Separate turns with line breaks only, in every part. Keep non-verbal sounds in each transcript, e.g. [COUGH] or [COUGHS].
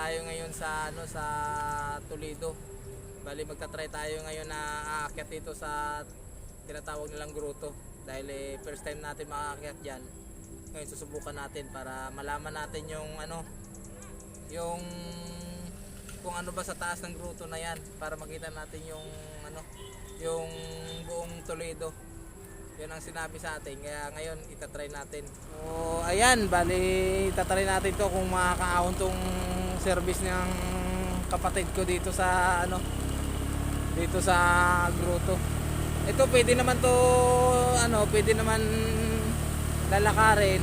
tayo ngayon sa ano sa Toledo. Bali, magta-try tayo ngayon na aakyat dito sa tinatawag nilang gruto. Dahil eh, first time natin makaakyat diyan. Ngayon susubukan natin para malaman natin yung ano yung kung ano ba sa taas ng gruto na yan para makita natin yung ano yung buong Toledo yun ang sinabi sa atin kaya ngayon itatry natin so ayan bali itatry natin to kung makakaahon tong service ng kapatid ko dito sa ano dito sa gruto. Ito pwede naman to ano pwede naman lalakarin.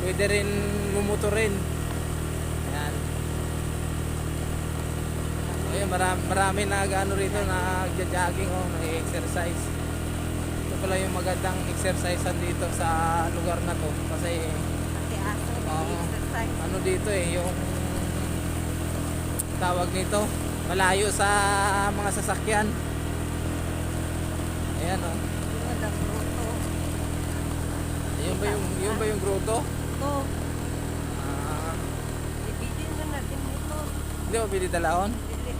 Pwede rin lumuturin. Ayan. Ayun, marami, marami nag ano rito nagja-jogging oh, nag-exercise. Ito pala yung magandang exercise dito sa lugar na to. Kasi
Pati aso,
Oo.
exercise.
Ano dito eh yung tawag nito malayo sa mga sasakyan. Ayan oh.
Walang luto.
Ayun ba yung yun ba yung grotto?
Ito,
Ah,
ibigin mo natin ito.
hindi mo pili dalahon?
Dili,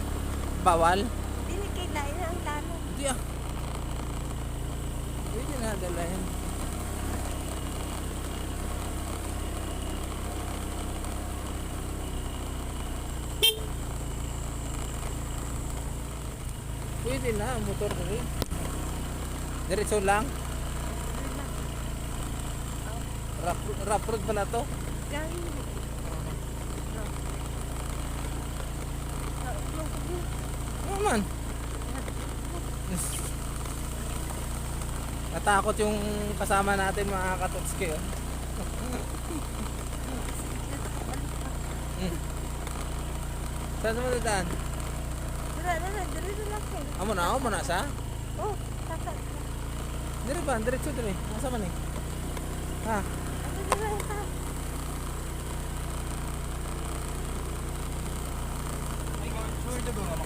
Bawal?
dili kay dahil ang lalo.
Hindi ah. Pwede na dalahin. Pwede na, motor na rin. Diretso lang. Rough, rough road pa na to.
Galing.
Ano man? Natakot yung kasama natin mga katotski. Oh. [LAUGHS] Hmm. Saan sa matadaan?
Dira, dira, dira, dira lang.
Amo na, amo na sa?
Oh, tata.
Dire ba? Diretso dire. Asa man eh? Ha?
Ano?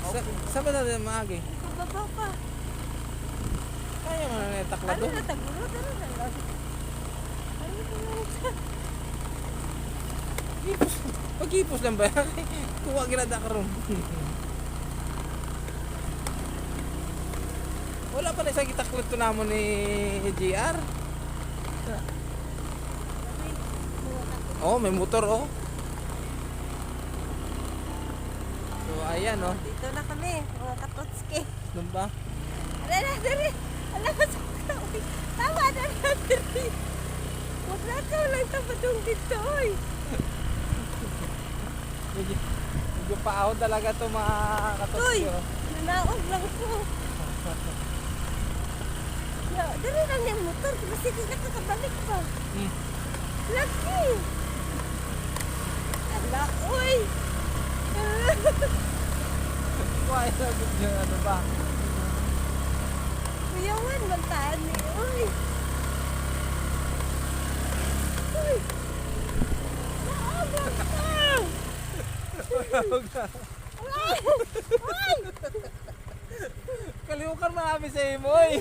Sa, saan ba natin maagi?
Ibababa pa.
Kaya mo na takla
Ano
doon.
na tagulo? Dira na lang. Ano na?
Ipos. Pag-ipos lang ba? Kuha ginada ka ron. Wala pa na isang kitaklat to namon ni GR. Oh, may motor oh. So ayan oh.
Dito na kami, mga katotski.
Doon ba?
Ala na, dali. Ala ka sa uy. Tama na na, dali. Huwag na ka lang tapadong dito, oy.
Medyo, medyo paahon talaga to mga
Uy,
katotsi oh.
nanaog lang ko. Dali lang yung motor. Diba sige nakakabalik pa.
Hmm.
Laki. Ala, uy.
Kuha na medyo ano ba?
Kuyawan, magtaan ni, uy. Uy. Naog lang ka. Ala, uy.
Kalimukan marami sa imo eh.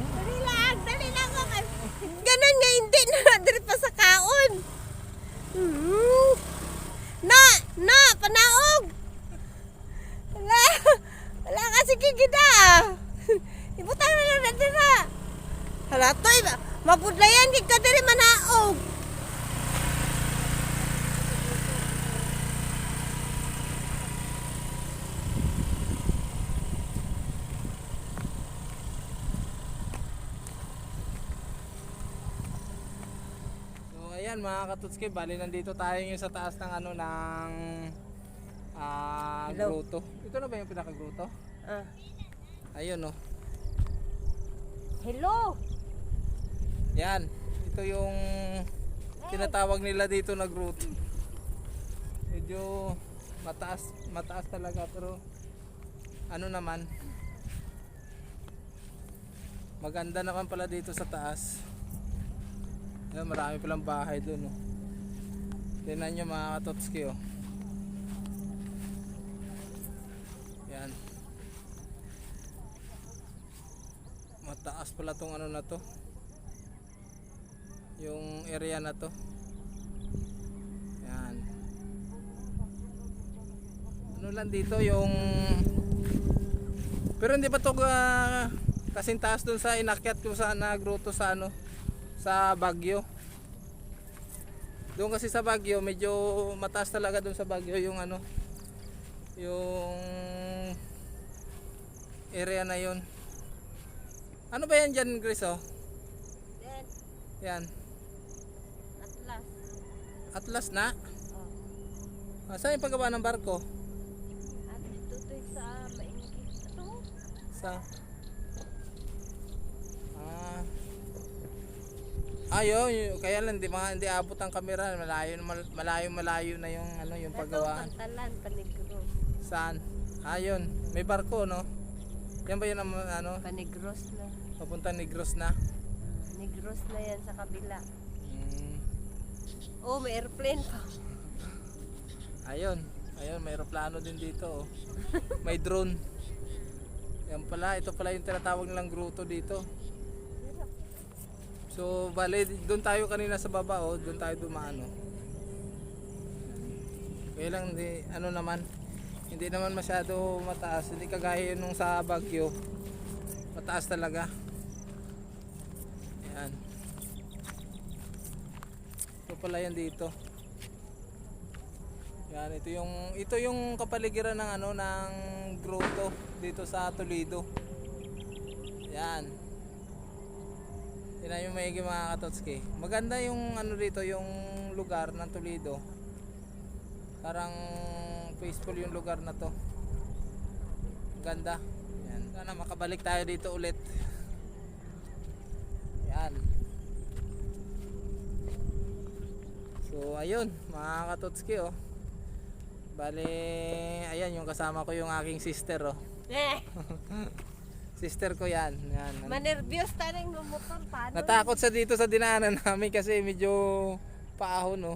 Dali lang, dali lang ako. Ganun nga, hindi [LAUGHS] na diri pa sa kaon. Hmm. Na, na, panaog. Wala, wala ka sige gida. [LAUGHS] Ibutan na lang na dira. Hala, toy, mapudlayan di ka diri.
So ayan mga katutski, bali nandito tayo ngayon sa taas ng ano ng ah
Hello.
grotto. Ito na ba yung pinaka-grotto?
Ah.
Ayun oh.
Hello.
Yan. Ito yung tinatawag nila dito na grotto. Medyo mataas, mataas talaga pero ano naman maganda naman pala dito sa taas. Yan, marami palang bahay doon oh. Tingnan nyo mga katotski oh. Yan. Mataas pala tong ano na to. yung area na to. Yan. Ano lang dito yung pero hindi pa to uh, kasing taas dun sa inakyat ko sa nagruto sa ano sa Bagyo. Doon kasi sa Bagyo medyo mataas talaga doon sa Bagyo yung ano yung area na yun. Ano ba yan dyan, Chris? Oh?
Then,
Yan.
atlas.
Atlas na.
Oh.
Ah, saan yung paggawa ng barko?
At dito to sa maingit. Ito.
Sa Ah. Ayo, kaya lang hindi mga hindi abot ang kamera, malayo mal- malayo malayo na yung ano yung
Ito,
paggawaan.
pantalan, panigro.
Saan? Ayun, may barko no. Yan ba yun ang ano,
Panigros na.
papunta Negros na?
Ah, Negros na yan sa kabila.
Mm.
Oh, may airplane pa.
Ayun, ayun, may eroplano din dito. Oh. May drone. Yan pala, ito pala yung tinatawag nilang gruto dito. So, bale, doon tayo kanina sa baba, oh, doon tayo dumaan, oh. Kaya lang, di, ano naman, hindi naman masyado mataas. Hindi kagaya nung sa Baguio. Mataas talaga. Yan. Ito pala yan dito. Yan, ito yung ito yung kapaligiran ng ano ng grotto dito sa Toledo. Yan. Yan yung maigi mga katotski. Maganda yung ano dito, yung lugar ng Toledo. Parang peaceful yung lugar na to. Ganda. Yan. Sana makabalik tayo dito ulit. Yan. So ayun, mga katotski oh. Bale, ayan yung kasama ko yung aking sister oh. [LAUGHS]
Eh,
Sister ko yan. yan.
manervyos tayo ng motor. Paano?
Natakot sa dito sa dinaanan namin kasi medyo paahon no.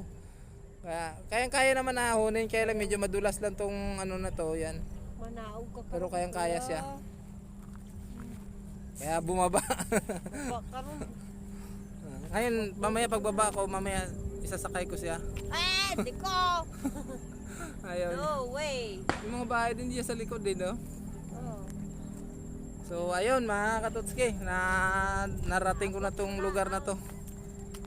Kaya kayang kaya naman ahunin kaya lang medyo madulas lang tong ano na to yan.
Manaog ka
Pero kayang kaya siya.
Ah,
Kaya bumaba. [LAUGHS]
Rin.
Ngayon mamaya pagbaba ko mamaya isasakay ko siya.
Eh, di ko. [LAUGHS]
Ayun.
No way.
Yung mga bahay din diyan sa likod din no. So ayun mga katutski na narating ko na tong lugar na to.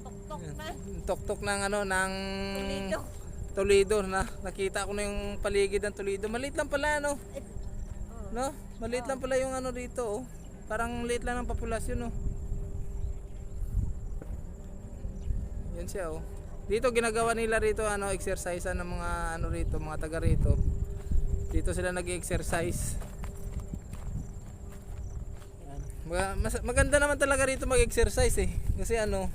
Tok-tok na.
Tok-tok ng ano ng
Pulido.
Toledo na nakita ko na yung paligid ng Toledo. Maliit lang pala no.
Oh.
No? Maliit lang pala yung ano dito oh. Parang liit lang ng populasyon oh. Yan siya oh. Dito ginagawa nila rito ano exercise ng mga ano rito, mga taga rito. Dito sila nag-exercise. Yan. Maga- mas- maganda naman talaga rito mag-exercise eh. Kasi ano,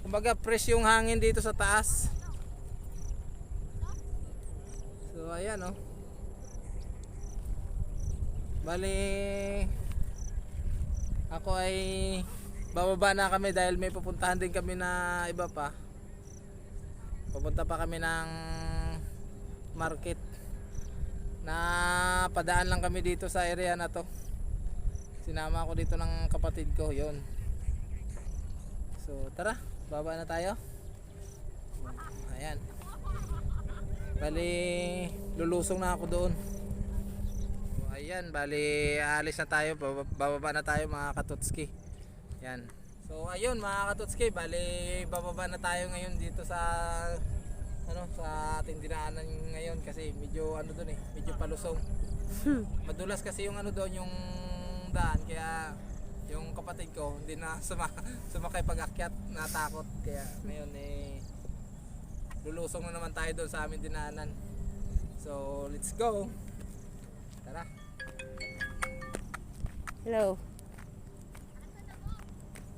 kumbaga fresh yung hangin dito sa taas. So ayan oh. Bali ako ay bababa na kami dahil may pupuntahan din kami na iba pa. Pupunta pa kami ng market na padaan lang kami dito sa area na to. Sinama ako dito ng kapatid ko, yon. So tara, baba na tayo. Ayan. Bali, lulusong na ako doon. So, ayan, bali, aalis na tayo. Bababa, bababa na tayo mga katutski. Yan. So, ayun mga katutski, bali, bababa na tayo ngayon dito sa ano sa ating dinaanan ngayon kasi medyo ano doon eh, medyo palusong. Madulas kasi yung ano doon yung daan kaya yung kapatid ko hindi na suma, [LAUGHS] sumakay pag-akyat natakot kaya ngayon eh lulusong na naman tayo doon sa aming dinaanan. So, let's go. Tara.
Hello.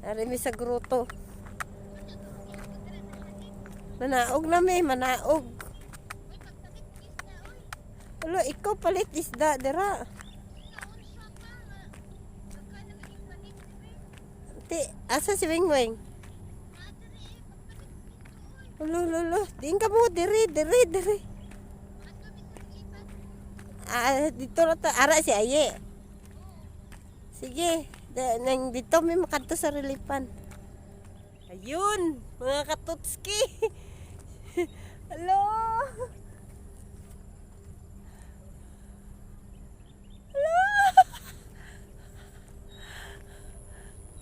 Narimi sa gruto. Manaog na may, manaog. Hello, ikaw palit isda, dira. Asa si Wing Wing? Hello, lolo. Diin ka mo, diri, diri, diri. Ah, dito na ta. Ara si Aye. Sige, da, nang dito may makanto sa relipan. Ayun, mga katutski. [LAUGHS] Hello.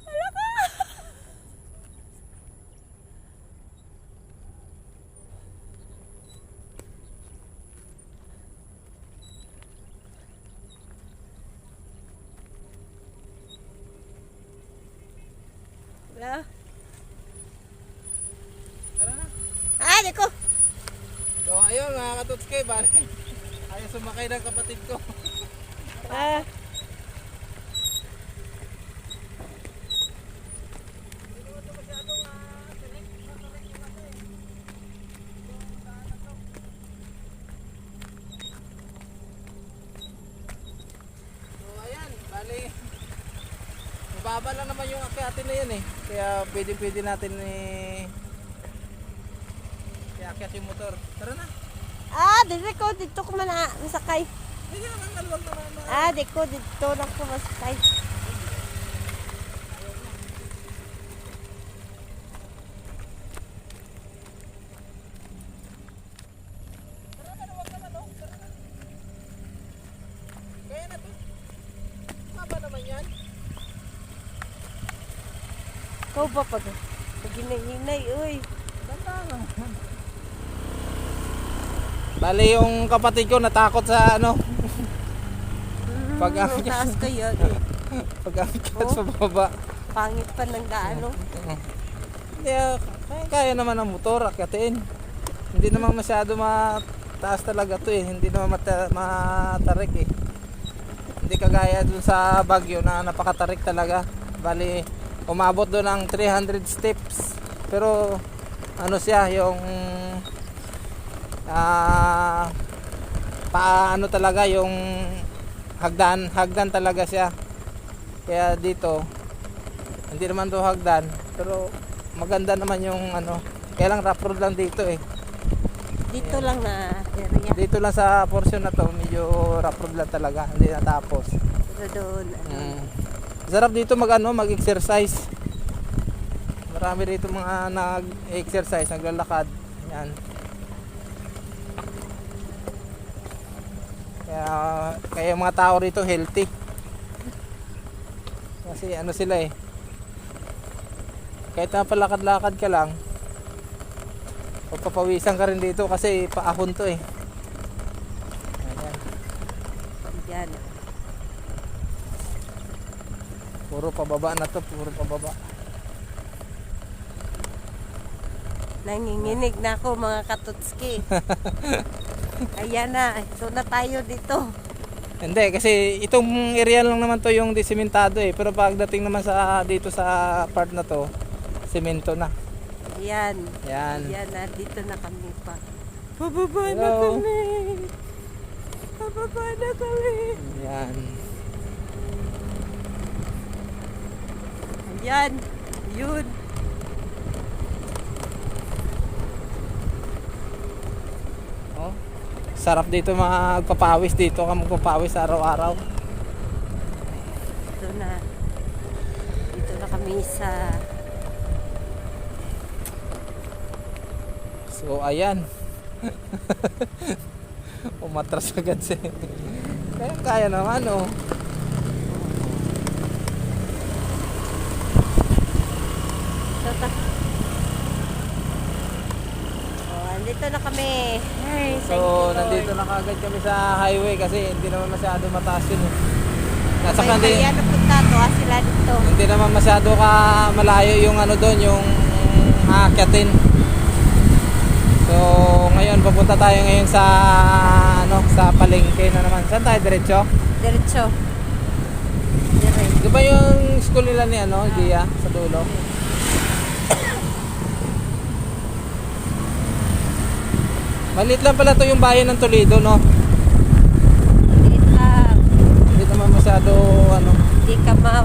Hello ka. Hello.
Tara na.
Ah, di ko.
So ayun mga katutski, bali. Ayaw sumakay ng kapatid ko.
Ah.
So ayan, bali. Mababa lang naman yung akyatin na yun eh. Kaya pwede pwede natin eh. Iakyat yung motor. Tara na.
Ah, dito ko dito ko man ah, masakay.
Hindi naman maluwag naman. na-
Ah, di ko dito lang ko masakay.
Kaya na to. Maba naman yan.
Ba pag pag hinay uy.
Bali yung kapatid ko natakot sa ano. Pag
Mm, taas kayo. eh. [LAUGHS]
Pag-akyat
Oh.
sa baba.
Pangit pa ng gaano.
Hindi, ah, kaya, kaya naman ng motor, akyatin. Hindi naman masyado mataas talaga to eh. Hindi naman mata, matarik eh. Hindi kagaya dun sa Baguio na napakatarik talaga. Bali, umabot doon ng 300 steps. Pero, ano siya, yung ah paano talaga yung hagdan, hagdan talaga siya. Kaya dito, hindi naman to hagdan, pero maganda naman yung ano. Kaya lang rough road lang dito eh.
Dito lang na area.
Dito lang sa portion na to, medyo rough road lang talaga, hindi natapos.
Pero doon. ano,
Mm. Sarap dito mag ano, mag-exercise. Marami rito mga nag-exercise, naglalakad. Yan. Kaya, kaya mga tao rito healthy. Kasi ano sila eh. Kahit napalakad-lakad ka lang, papapawisan ka rin dito kasi paahon to eh. Ayan.
Yan.
Puro pababa na to, puro pababa.
Nanginginig na ako mga katutski. [LAUGHS] Ayan na. Ito na tayo dito.
Hindi, kasi itong area lang naman to yung disimentado eh. Pero pagdating naman sa dito sa part na to, semento na.
Ayan.
Yan.
Ayan na. Dito na kami pa. Pababa na
Hello.
kami. Pababa na kami.
Yan.
Yun.
Oh. Sarap dito magpapawis dito ka magpapawis araw-araw.
Dito na. Dito na kami sa
So ayan. [LAUGHS] Umatras agad siya. Kaya kaya naman oh.
So, ta- oh, andito na kami. Ay, thank
So nandito na kagad kami sa highway kasi hindi naman masyado mataas yun eh. Nasa
May
kandi,
kaya napunta to. Ah, sila dito.
hindi naman masyado ka malayo yung ano doon, yung aakyatin. So, ngayon pupunta tayo ngayon sa ano, sa palengke na naman. Saan tayo diretso?
Diretso. Diretso.
Di ba yung school nila ni ano, Gia sa dulo? Maliit lang pala to yung bayan ng Toledo, no?
Maliit lang.
Hindi naman masyado ano.
Hindi ka ma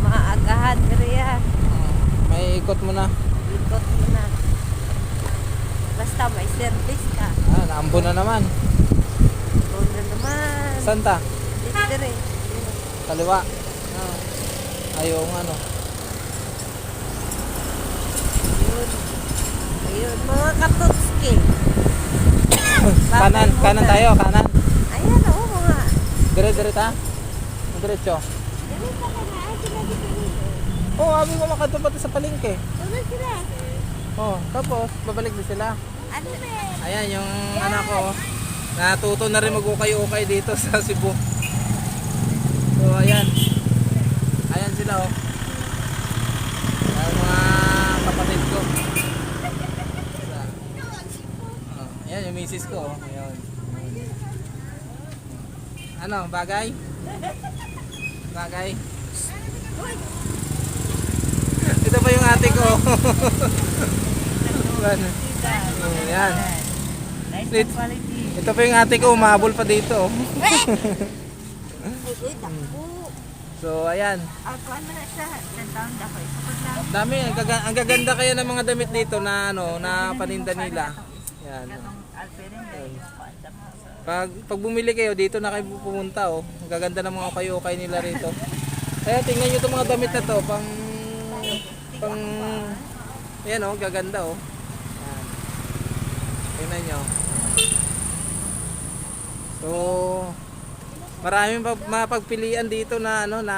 maagahan. Yan.
May ikot mo na.
Ikot mo na. Basta may service ka.
Ah, naambo na naman.
Doon na naman.
Santa,
Dito rin.
kaliwa.
Oh.
Ayaw ng ano.
Ayun, mga katutski.
Kanan, kanan tayo, kanan.
Ayan, oo, mga.
Dire, dire ta? Diretso.
Pa ka na. Ay, dito dito.
Oo, oh, abi mo makatupat sa palengke.
Tuloy sila.
Oh, tapos babalik din sila.
Ano?
Ayan yung anak ko. oh. Natuto na rin mag-ukay-ukay dito [LAUGHS] sa Cebu. So ayan. Ayan sila oh. Ayan mga kapatid ko. Oh, ayan yung misis ko oh. Ayan. Ano, bagay? Bagay? [LAUGHS] Ito pa yung ate ko. Ano? Oh, Ayan. Lit- Ito pa yung ate ko, umabol pa dito. [LAUGHS] So, ayan.
Ah, na.
Dami, ang, gaga- ang gaganda kaya ng mga damit dito na ano, na paninda nila. Yan. oh. Pag, pag bumili kayo, dito na kayo pumunta oh. Gaganda ng mga kayo-kay nila rito. Kaya tingnan nyo itong mga damit na to, pang pang yan oh, gaganda oh. Tingnan nyo. So, maraming pa- mapagpilian dito na ano na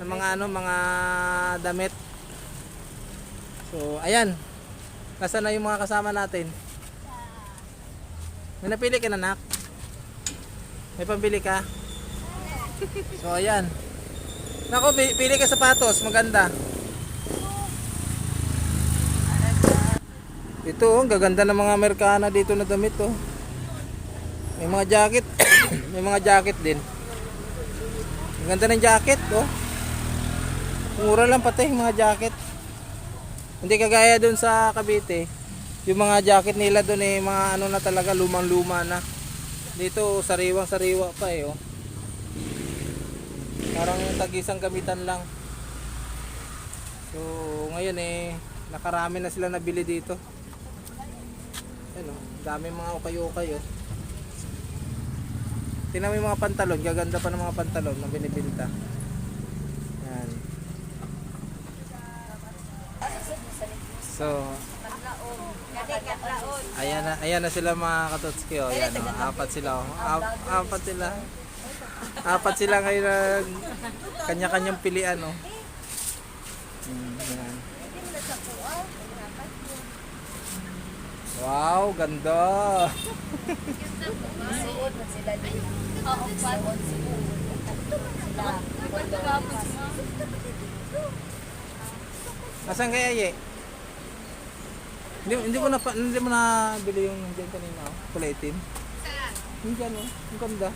ng mga ano mga damit. So, ayan. Nasaan na yung mga kasama natin? May napili ka na, nak? May pambili ka? So, ayan. Nako, pi- pili ka sapatos. Maganda. Ito, ang gaganda ng mga Amerikana dito na damit, oh. May mga jacket. [COUGHS] May mga jacket din. Ang ganda ng jacket, oh. Mura lang pati mga jacket. Hindi kagaya doon sa Cavite. Yung mga jacket nila doon eh, mga ano na talaga, lumang-luma na. Dito, sariwang-sariwa pa eh, oh. Parang tag-isang gamitan lang. So, ngayon eh, nakarami na sila nabili dito. Ano, dami mga ukay-ukay oh. Tingnan mo yung mga pantalon, gaganda pa ng mga pantalon na binibinta. Yan. So, ayan na, ayan na sila mga katotski oh. Yan, oh. Apat sila oh. Ap- apat sila. Apat sila ngayon nag kanya-kanyang pilian oh. Hmm. Wow, ganda. [LAUGHS] Nasaan kaya ye? Hindi, hindi mo na pa- hindi mo na bili yung diyan kanina oh, kulay itim. Yung dyan oh, ang ganda.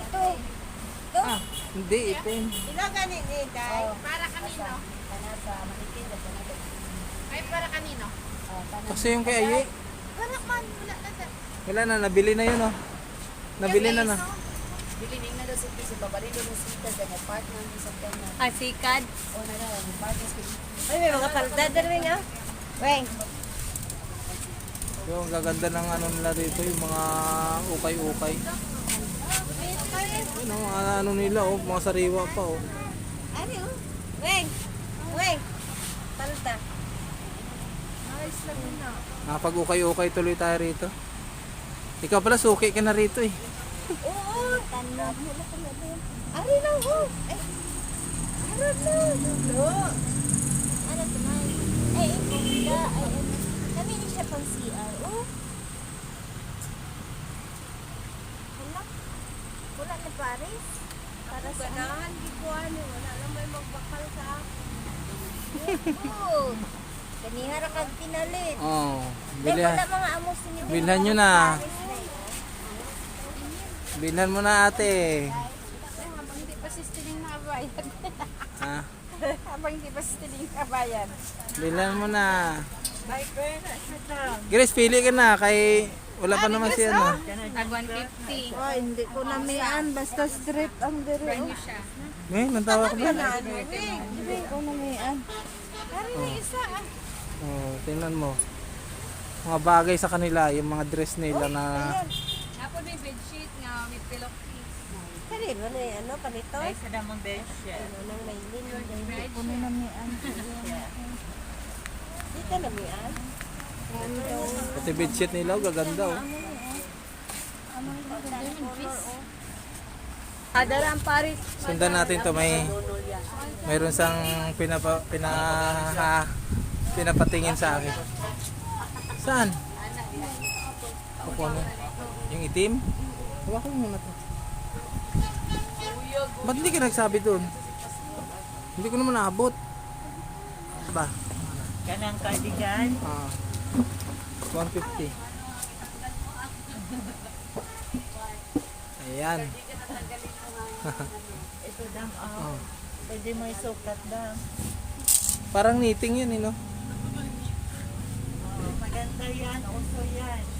Ito.
Ah, hindi itim.
Ilo ganin eh, day.
Para kanino? Ay, para kanino?
Kasi yung kaya ye,
Para man, wala na sa...
wala na nabili na yun oh. Nabili na na.
Bilining na daw si Pisi, babalik daw ng sita sa mga partner ni sa kanya.
Asikad.
O na daw, ang partner si
Ay, may mga palda din nga. Weng.
Yung gaganda ng ano nila dito, yung mga ukay-ukay. Ano, mga ano nila oh, mga sariwa pa oh.
Ano yun? Weng. Weng. Palda. Ayos lang yun na.
Nakapag ukay-ukay tuloy tayo rito. Ikaw pala suki ka na rito eh.
Oo. Tanong. Ari lang ho. Ay. Ari lang. Lo.
Ano to man? Ay, bunda. Ay. Kami ni siya pang CR. Oh. Hala. Wala na Paris. Para sa ano?
Ganahan, di ko ano. Wala lang may magbakal sa ako.
Oh. Kanihara kag pinalit.
Oh,
Dahil
bilhan.
wala mga amos ni
Bilhan nyo na. Bilhan mo na ate.
Habang hindi pa si Stiling nakabayad.
Ha? [LAUGHS]
Habang hindi pa si Stiling nakabayad.
Bilhan mo na.
Na. Siya
Grace, pili ka na kay wala pa naman si ano.
Tag 150.
Oh, hindi ko na mian. Basta strip ang dire.
Brand new siya.
Eh, nantawa ko ba?
Hindi ko na mian.
Ari, may isa ah.
Oh, tingnan mo. Mga bagay sa kanila, yung mga dress nila na
Tapos may bedsheet nga with pillowcase.
Kanino na yung ano, palito?
Ay, sa damang bedsheet.
Ano nang mo dahil.
Puno na ni An.
Dito na mo yan.
Pati bedsheet nila, oh, gaganda oh.
Adaran Paris.
Sundan natin to may mayroon sang pinapa, pina, pinapatingin sa akin. Saan? Ako ano? Yung itim? Hawakan mo na to. Ba't hindi ka nagsabi doon? Hindi ko naman naabot. Ba?
Kanang cardigan.
Ah. 150. Ayan. [LAUGHS]
Ito dam, ah. Pwede mo isukat dam.
Parang knitting yan, eh, no?
Oh, maganda yan. Uso yan.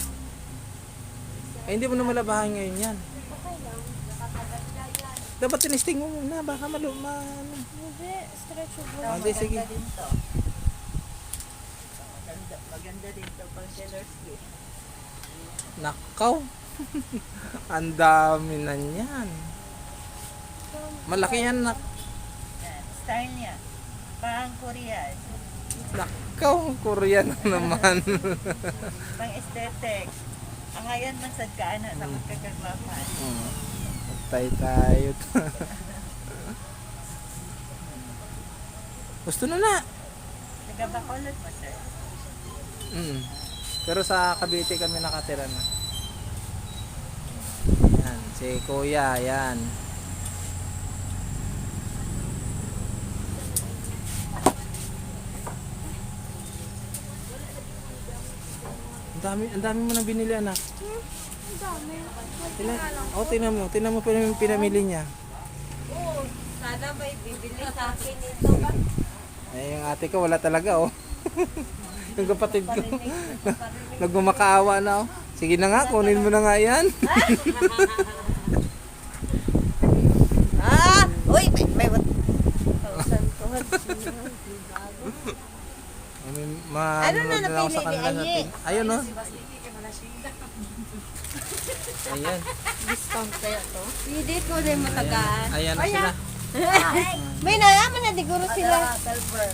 Ay, hindi mo na malabahan ngayon yan. Dapat tinisting mo muna, baka malu ma ano.
Hindi, stretchable.
Ah, Hindi, sige.
Maganda din to. Maganda, maganda din to pang seller's gift.
Nakaw. [LAUGHS] Ang dami na niyan. Malaki yan, nak.
Yan. Style niya. Pang Korean.
Nakaw, Korean na naman. [LAUGHS]
Pang aesthetic. Ang ngayon man sad ka ana sa magkagagwapan.
oh, patay tayo. Gusto na na.
Taga Bacolod mo sir.
Mm. Pero sa Cavite kami nakatira na. Yan, si Kuya, yan. Ang dami, ang dami mo nang binili anak. Ang dami. Ilan? Oh, tinan mo, tinan mo pa yung pinamili niya.
Oo, sana may bibili sa akin ito.
Eh, yung ate ko wala talaga oh. [LAUGHS] yung kapatid ko. [LAUGHS] Nagmamakaawa na oh. Sige na nga, kunin mo na nga yan. [LAUGHS]
Ah! Uy, may, may what? Thousand to
May ma
Ano na napili
sa kanila
ni Aye?
natin. Ayun oh. Ayan.
Discount kaya to? Hindi ko rin matagaan.
Ayan na sila. [LAUGHS]
May nalaman na diguro sila.
Silver.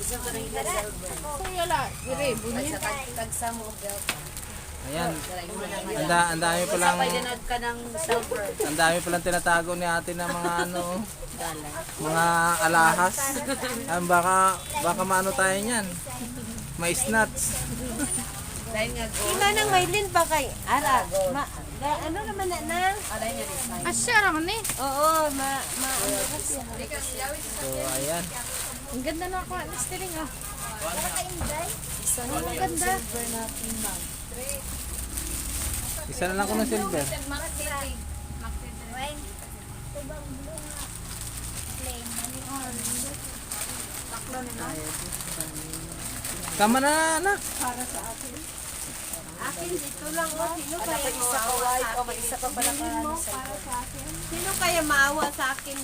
Gusto ko rin na silver.
Kuya la, dire,
tag- tagsa mo belt.
Ayan. Ang, da, ang dami
Pwede na ka ng silver.
ang dami palang tinatago ni ate ng mga ano mga alahas. Ang baka baka maano tayo niyan. May snacks.
Dahil nga go.
Ima nang Maylin pa kay Ara. Ma, ga, ano naman na na?
Alay nga design.
Asya raman eh.
Oo, ma, ma, ano kasi.
So ayan.
Ang ganda na ako ni Stiling ah.
Ang ganda. Na timang.
Isa na lang ko ng silver. Tama na anak.
Akin dito lang o. Sino
Ano
kaya
pa isa ka
maawa
white
sa
o mag-isa pa pala ka ano, silver.
Sino kaya maawa sa akin?